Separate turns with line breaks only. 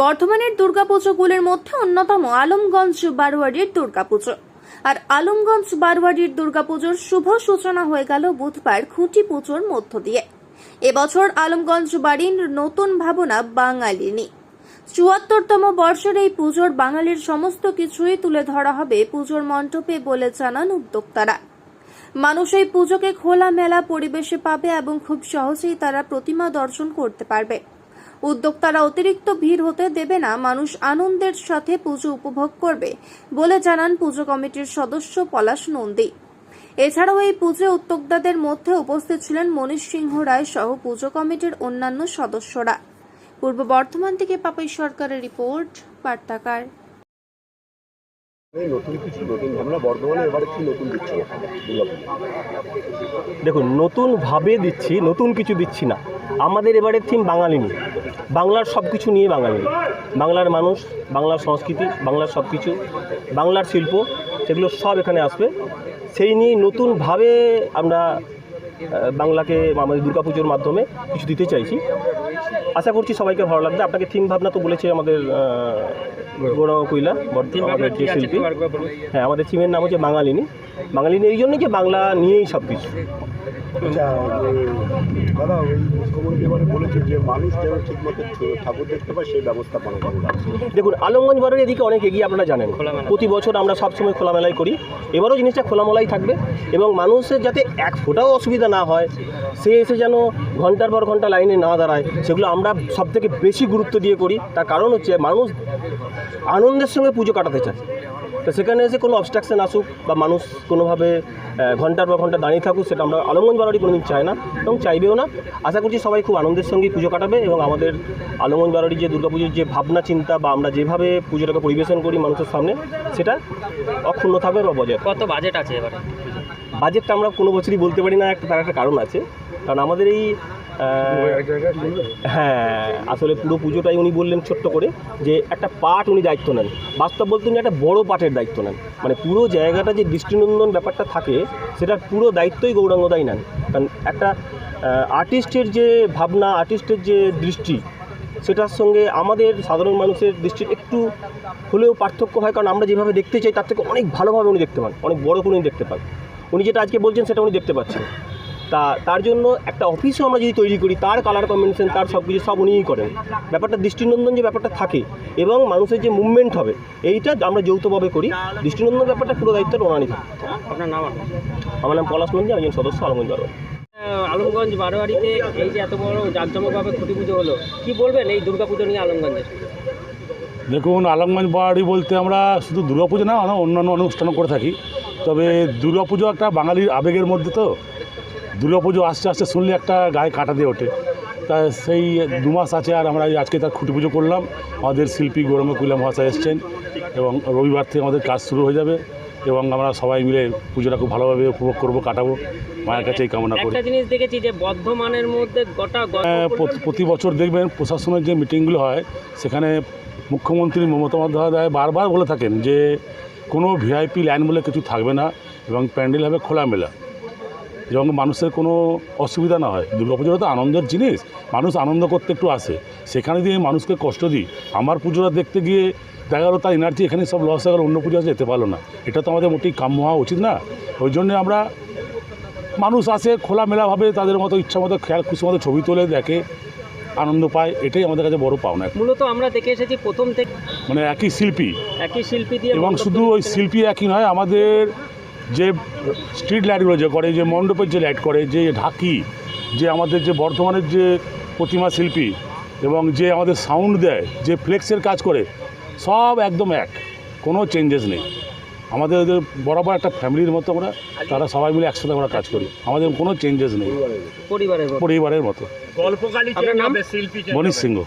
বর্ধমানের দুর্গাপুজোগুলির মধ্যে অন্যতম আলমগঞ্জ বারোয়ারির দুর্গাপুজো। আর আলমগঞ্জ বারোয়ারির দুর্গাপুজোর শুভ সূচনা হয়ে গেল বুধবার খুঁটি পুজোর মধ্য দিয়ে। এবছর আলমগঞ্জ বাড়ির নতুন ভাবনা বাঙালিনী চুয়াত্তরতম বর্ষের এই পুজোর বাঙালির সমস্ত কিছুই তুলে ধরা হবে পুজোর মণ্ডপে বলে জানান উদ্যোক্তারা। মানুষ এই পুজোকে খোলামেলা পরিবেশে পাবে এবং খুব সহজেই তারা প্রতিমা দর্শন করতে পারবে। উদ্যোক্তারা অতিরিক্ত ভিড় হতে দেবে না, মানুষ আনন্দের সাথে পুজো উপভোগ করবে বলে জানান পুজো কমিটির সদস্য পলাশ নন্দী। এছাড়াও এই পুজো উদ্যোক্তাদের মধ্যে উপস্থিত ছিলেন মনীষ সিংহ রায় সহ পুজো কমিটির অন্যান্য সদস্যরা। পূর্ব বর্ধমান থেকে পাপাই সরকারের রিপোর্ট, বার্তাকার।
নতুন
দেখুন নতুনভাবে দিচ্ছি, নতুন কিছু দিচ্ছি না। আমাদের এবারের থিম বাঙালিনী বাংলার সব কিছু নিয়ে বাঙালি বাংলার মানুষ, বাংলার সংস্কৃতি, বাংলার সব কিছু বাংলার শিল্প, সেগুলো সব এখানে আসবে। সেই নিয়ে নতুনভাবে আমরা বাংলাকে, আমাদের দুর্গাপুজোর মাধ্যমে কিছু দিতে চাইছি। আশা করছি সবাইকে ভালো লাগবে। আপনাকে থিম ভাবনা তো বলেছে আমাদের গৌরব বর্ধমান আমাদের যে শিল্পী। হ্যাঁ আমাদের থিমের নাম হচ্ছে বাঙালিনী। বাঙালিনী এই জন্যই যে বাংলা নিয়েই সব কিছু?
আচ্ছা দাদা ওই মুখ্যমন্ত্রী এবারে বলেছে যে মানুষ যেন ঠিক ঠাকুর দেখতে পায় সেই ব্যবস্থা পালন করা
দেখুন আলমগঞ্জ বারের এদিকে অনেক এগিয়ে আপনারা জানেন। প্রতি বছর আমরা সবসময় খোলামেলাই করি। এবারও জিনিসটা খোলামেলাই থাকবে এবং মানুষের যাতে এক ফোঁটাও অসুবিধা না হয় সে এসে যেন ঘণ্টার পর ঘণ্টা লাইনে না দাঁড়ায় সেগুলো আমরা সব থেকে বেশি গুরুত্ব দিয়ে করি তার কারণ হচ্ছে মানুষ আনন্দের সঙ্গে পুজো কাটাতে চায়। তো সেখানে এসে কোনো অবস্ট্রাকশন আসুক বা মানুষ কোনোভাবে ঘণ্টার পর ঘণ্টা দাঁড়িয়ে থাকুক সেটা আমরা আলমগঞ্জ বাড়ি কোনোদিন চাই না এবং চাইবেও না। আশা করছি সবাই খুব আনন্দের সঙ্গেই পুজো কাটাবে এবং আমাদের আলমগঞ্জ বাড়ির যে দুর্গাপুজোর যে ভাবনা চিন্তা বা আমরা যেভাবে পুজোটাকে পরিবেশন করি মানুষের সামনে সেটা অক্ষুণ্ণ থাকবে বা বজায়
কত বাজেট আছে এবারে?
বাজেটটা আমরা কোনো বছরই বলতে পারি না একটা তার একটা কারণ আছে। কারণ আমাদের এই হ্যাঁ আসলে পুরো পুজোটাই উনি বললেন ছোট্ট করে যে একটা পার্ট উনি দায়িত্ব নেন। বাস্তব বলতে উনি একটা বড় পার্টের দায়িত্ব নেন। মানে পুরো জায়গাটা যে দৃষ্টিনন্দন ব্যাপারটা থাকে সেটার পুরো দায়িত্বই গৌরাঙ্গদাই নেন। কারণ একটা আর্টিস্টের যে ভাবনা আর্টিস্টের যে দৃষ্টি সেটার সঙ্গে আমাদের সাধারণ মানুষের দৃষ্টির একটু হলেও পার্থক্য হয়। কারণ আমরা যেভাবে দেখতে চাই তার থেকে অনেক ভালোভাবে উনি দেখতে পান। অনেক বড় করে উনি দেখতে পান। উনি যেটা আজকে বলছেন সেটা উনি দেখতে পাচ্ছেন। তা তার জন্য একটা অফিসও আমরা যদি তৈরি করি তার কালার কম্বিনেশন তার সব কিছু সব উনিই করেন। ব্যাপারটা দৃষ্টিনন্দন যে ব্যাপারটা থাকে এবং মানুষের যে মুভমেন্ট হবে এইটা আমরা যৌথভাবে করি। দৃষ্টিনন্দন ব্যাপারটা পুরো দায়িত্ব ওনারই থাকে।
আপনার নাম
আমার নাম পলাশ নন্দী আমি একজন সদস্য আলমগঞ্জ বারো
আলমগঞ্জ বারোয়ারিতে এই যে এত বড় জাঁকজমকভাবে খুঁটি পুজো হলো কি বলবেন এই দুর্গাপুজো নিয়ে আলমগঞ্জের?
দেখুন আলমগঞ্জ বাড়ি বলতে আমরা শুধু দুর্গাপুজো না আমরা অন্যান্য অনুষ্ঠানও করে থাকি। তবে দুর্গাপুজো একটা বাঙালির আবেগের মধ্যে তো। দুর্গাপুজো আস্তে আস্তে শুনলে একটা গায়ে কাটা দিয়ে ওঠে। তা সেই দু মাস আছে আর আমরা আজকে তার খুঁটি পুজো করলাম। আমাদের শিল্পী গৌরঙ্গ কুইলা মহাশয় এসছেন এবং রবিবার থেকে আমাদের কাজ শুরু হয়ে যাবে এবং আমরা সবাই মিলে পুজোটা খুব ভালোভাবে উপভোগ করব কাটাবো। মায়ের কাছে এই কামনা করি।
জিনিস দেখেছি যে বর্ধমানের মধ্যে গোটা
হ্যাঁ, প্রতি- প্রতি বছর দেখবেন প্রশাসনের যে মিটিংগুলো হয় সেখানে মুখ্যমন্ত্রী মমতা বন্দ্যোপাধ্যায় বারবার বলে থাকেন যে কোনো ভিআইপি লাইন বলে কিছু থাকবে না এবং প্যান্ডেল হবে খোলামেলা। এবং মানুষের কোনো অসুবিধা না হয়। দুর্গাপুজোটা তো আনন্দের জিনিস। মানুষ আনন্দ করতে একটু আসে। সেখানে দিয়ে মানুষকে কষ্ট দিই। আমার পুজোটা দেখতে গিয়ে দেখা গেলো তার এনার্জি এখানে সব লস হয়ে গেলো অন্য পুজো যেতে পারল না। এটা তো আমাদের মোটেই কাম্য হওয়া উচিত না। ওই জন্য আমরা মানুষ আসে খোলামেলাভাবে তাদের মতো ইচ্ছা মতো খেয়াল খুশি মতো ছবি তোলে দেখে আনন্দ পায়। এটাই আমাদের কাছে বড় পাওনা।
মূলত আমরা দেখে এসেছি প্রথম থেকে
মানে একই শিল্পী।
একই শিল্পী দিয়ে
এবং শুধু ওই শিল্পী একই নয় আমাদের যে স্ট্রিট লাইটগুলো যে করে যে মণ্ডপের যে লাইট করে যে ঢাকি যে আমাদের যে বর্ধমানের যে প্রতিমা শিল্পী এবং যে আমাদের সাউন্ড দেয় যে ফ্লেক্সের কাজ করে সব একদম এক। কোনো চেঞ্জেস নেই। আমাদের ওদের বরাবর একটা ফ্যামিলির মতো আমরা তারা সবাই মিলে একসাথে আমরা কাজ করি। আমাদের কোনো চেঞ্জেস নেই।
পরিবারের মতো।
পরিবারের মতো।
আপনার
মনীষ সিংহ।